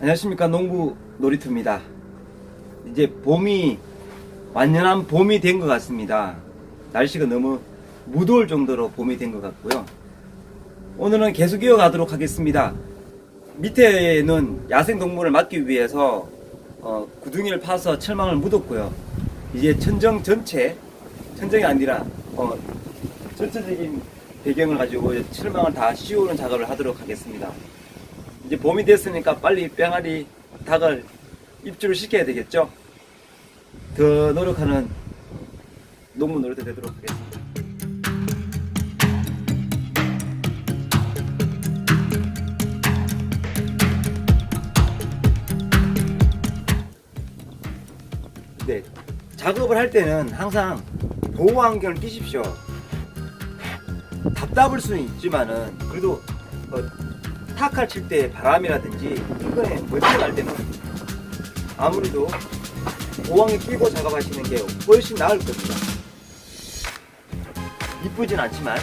안녕하십니까 농부 놀이터입니다. 이제 봄이 완연한 봄이 된 것 같습니다. 날씨가 너무 무더울 정도로 봄이 된 것 같고요. 오늘은 계속 이어가도록 하겠습니다. 밑에는 야생 동물을 막기 위해서 어, 구둥이를 파서 철망을 묻었고요. 이제 천정 전체, 천정이 아니라 어, 전체적인 배경을 가지고 철망을 다 씌우는 작업을 하도록 하겠습니다. 이제 봄이 됐으니까 빨리 뺑아리 닭을 입주를 시켜야 되겠죠? 더 노력하는 농부 노릇도 되도록 하겠습니다. 네, 작업을 할 때는 항상 보호 안경을 끼십시오. 답답할 수는 있지만은 그래도 어, 타칼 칠때 바람이라든지 인근에 멀리 날 때는 아무래도 보호안경 끼고 작업하시는 게 훨씬 나을 겁니다. 이쁘진 않지만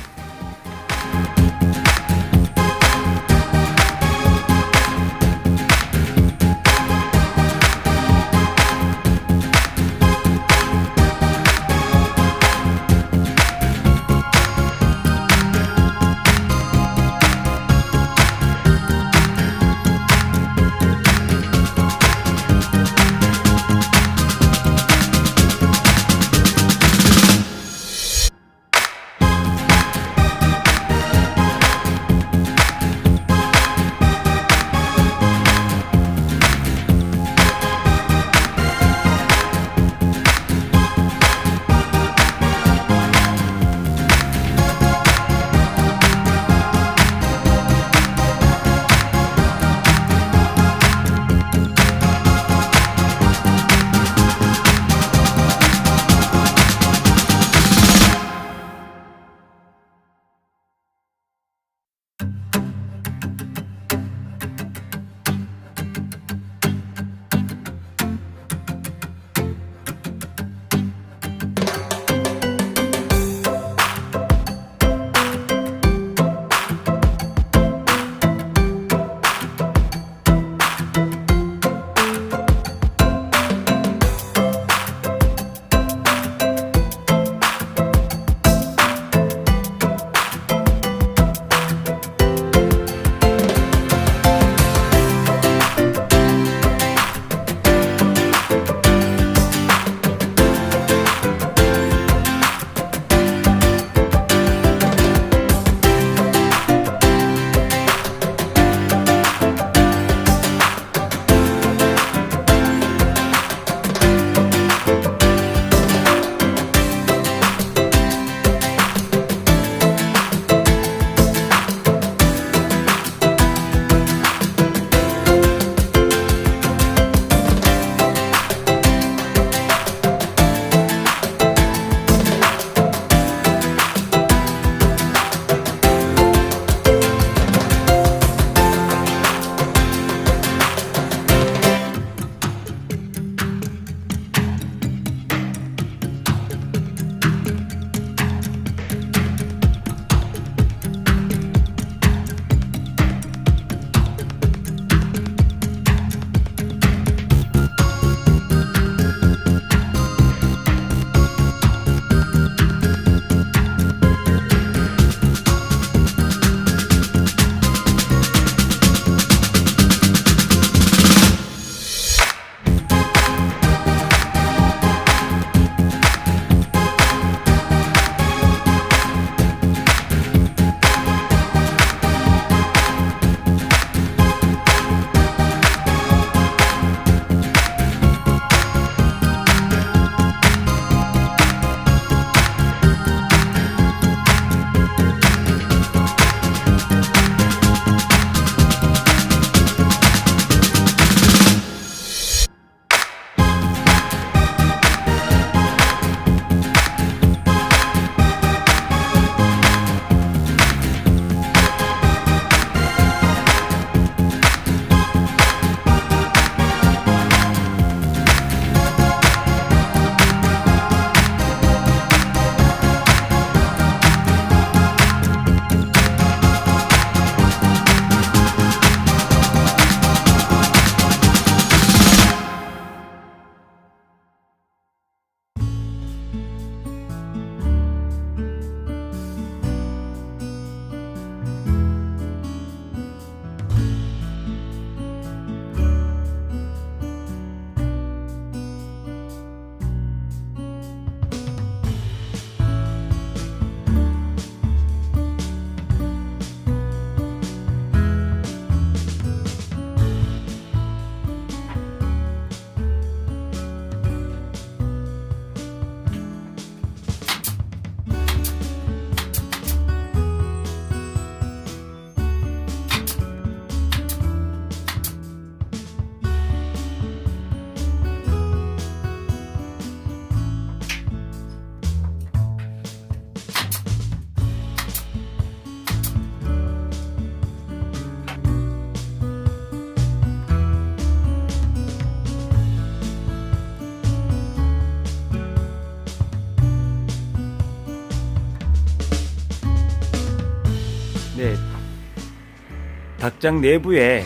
각장 내부에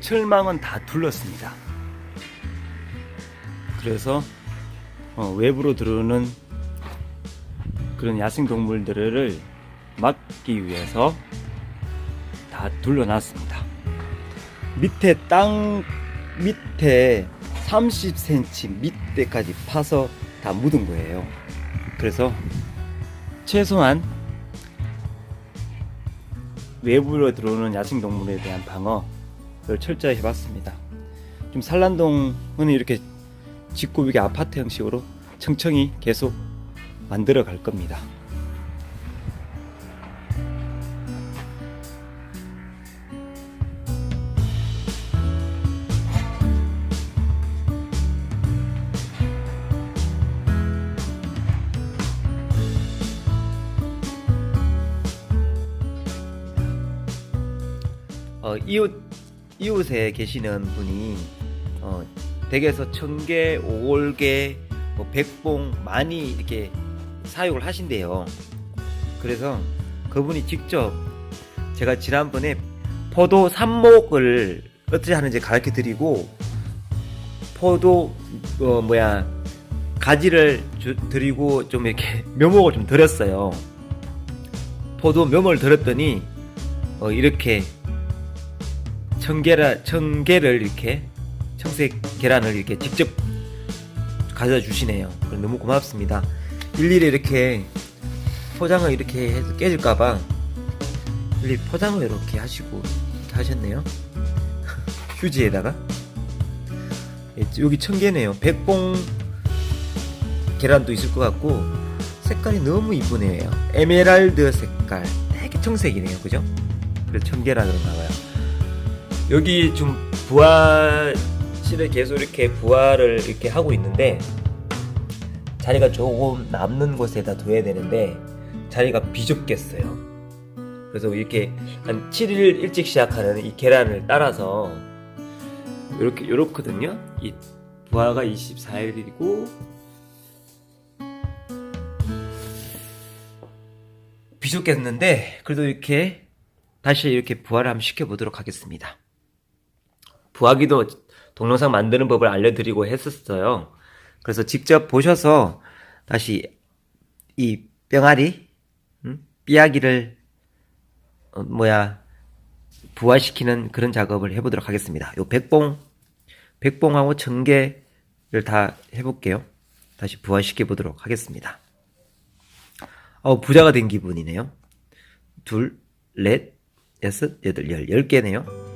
철망은 다 둘렀습니다. 그래서 어, 외부로 들어오는 그런 야생 동물들을 막기 위해서 다 둘러놨습니다. 밑에 땅 밑에 30cm 밑에까지 파서 다 묻은 거예요. 그래서 최소한 외부로 들어오는 야생 동물에 대한 방어를 철저히 해봤습니다. 좀 산란동은 이렇게 짓고 이게 아파트 형식으로 청청히 계속 만들어 갈 겁니다. 어, 이웃 이웃에 계시는 분이 어, 댁에서 청개, 오골개, 뭐 백봉 많이 이렇게 사육을 하신대요. 그래서 그분이 직접 제가 지난번에 포도 삽목을 어떻게 하는지 가르쳐 드리고 포도 어 뭐야 가지를 주- 드리고 좀 이렇게 묘목을 좀 드렸어요. 포도 묘목을 드렸더니 어 이렇게 청계라 청계를 이렇게 청색 계란을 이렇게 직접 가져다 주시네요. 너무 고맙습니다. 일일이 이렇게 포장을 이렇게 해서 깨질까봐 일일이 포장을 이렇게 하시고 이렇게 하셨네요. 휴지에다가 예, 여기 청계네요. 백봉 계란도 있을 것 같고 색깔이 너무 이쁘네요. 에메랄드 색깔 되게 청색이네요. 그죠? 그래서 청계라 그런가 봐요. 여기 좀 부화실을 계속 이렇게 부화를 이렇게 하고 있는데 자리가 조금 남는 곳에다 둬야 되는데 자리가 비좁겠어요. 그래서 이렇게 한 7일 일찍 시작하는 이 계란을 따라서 이렇게 요렇거든요. 이 부화가 24일이고 비좁겠는데 그래도 이렇게 다시 이렇게 부화를 한번 시켜보도록 하겠습니다. 부화기도 동영상 만드는 법을 알려드리고 했었어요. 그래서 직접 보셔서 다시 이 병아리, 음? 삐아기를 어, 뭐야 부화시키는 그런 작업을 해보도록 하겠습니다. 요 백봉, 백봉하고 청개를 다 해볼게요. 다시 부화시켜 보도록 하겠습니다. 어, 부자가 된 기분이네요. 둘, 넷, 여섯, 여덟, 열, 열 개네요.